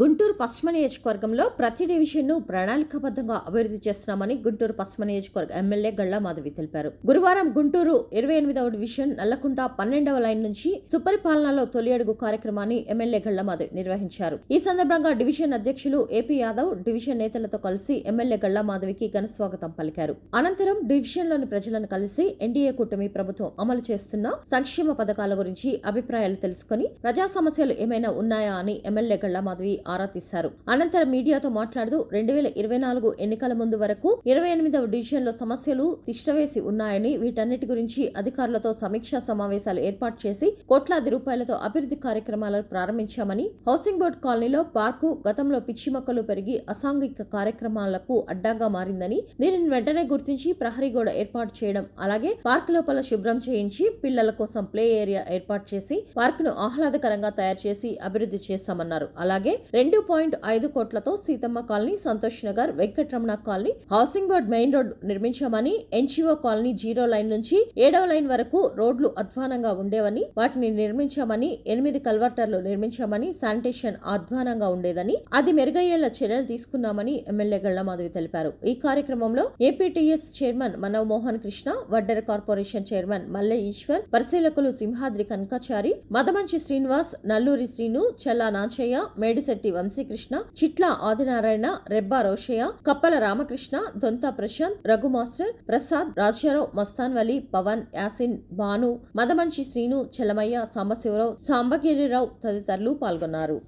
గుంటూరు పశ్చిమ నియోజకవర్గంలో ప్రతి డివిజన్ను ప్రణాళికాబద్ధంగా అభివృద్ధి చేస్తున్నామని గుంటూరు పశ్చిమ నియోజకవర్గ ఎమ్మెల్యే గళ్ళా మాధవి తెలిపారు. గురువారం గుంటూరు ఇరవై ఎనిమిదవ డివిజన్ నల్లకుంట పన్నెండవ లైన్ నుంచి సుపరిపాలనలో తొలి అడుగు కార్యక్రమాన్ని ఎమ్మెల్యే గళ్ళ మాధవి నిర్వహించారు. ఈ సందర్భంగా డివిజన్ అధ్యక్షులు ఏపీ యాదవ్ డివిజన్ నేతలతో కలిసి ఎమ్మెల్యే గళ్ళ మాధవికి ఘన స్వాగతం పలికారు. అనంతరం డివిజన్లోని ప్రజలను కలిసి ఎన్డీఏ కూటమి ప్రభుత్వం అమలు చేస్తున్న సంక్షేమ పథకాల గురించి అభిప్రాయాలు తెలుసుకుని ప్రజా సమస్యలు ఏమైనా ఉన్నాయా అని ఎమ్మెల్యే గళ్ళ మాధవి ఆరా తీశారు. అనంతరం మీడియాతో మాట్లాడుతూ రెండు వేల ఇరవై నాలుగు ఎన్నికల ముందు వరకు ఇరవై ఎనిమిదవ డివిజన్లో సమస్యలు తిష్టవేసి ఉన్నాయని వీటన్నిటి గురించి అధికారులతో సమీక్షా సమావేశాలు ఏర్పాటు చేసి కోట్లాది రూపాయలతో అభివృద్ధి కార్యక్రమాలను ప్రారంభించామని హౌసింగ్ బోర్డు కాలనీలో పార్కు గతంలో పిచ్చి మొక్కలు పెరిగి అసాంఘిక కార్యక్రమాలకు అడ్డాగా మారిందని దీనిని వెంటనే గుర్తించి ప్రహరీ గోడ ఏర్పాటు చేయడం అలాగే పార్క్ లోపల శుభ్రం చేయించి పిల్లల కోసం ప్లే ఏరియా ఏర్పాటు చేసి పార్కును ఆహ్లాదకరంగా తయారు చేసి అభివృద్ధి చేశామన్నారు. అలాగే రెండు పాయింట్ ఐదు కోట్లతో Seethamma colony Santosh Nagar Venkataramana colony housing board main road నిర్మించామని NGO colony zero line నుంచి ఏడవ లైన్ వరకు రోడ్లు అధ్వానంగా ఉండేవని వాటిని నిర్మించామని ఎనిమిది కల్వర్టర్లు నిర్మించామని శానిటేషన్ అధ్వానంగా ఉండేదని అది మెరుగయ్యేలా చర్యలు తీసుకున్నామని ఎమ్మెల్యే గళ్ళమాధవి తెలిపారు. ఈ కార్యక్రమంలో APTS chairman Manav Mohan Krishna Vaddera corporation chairman Malle Eshwar పరిశీలకులు సింహాద్రి కనకాచారి మదమంచి శ్రీనివాస్ నల్లూరి శ్రీను చల్లా నాచయ్య మేడిశెట్టి వంశీకృష్ణ చిట్ల ఆదినారాయణ రెబ్బా రోషయ్య కప్పల రామకృష్ణ దొంత ప్రశాంత్ రఘు మాస్టర్ ప్రసాద్ రాజారావు మస్తాన్వలి పవన్ యాసిన్ భాను మదమంచి శ్రీను చెలమయ్య సాంబశివరావు సాంబగిరిరావు తదితరులు పాల్గొన్నారు.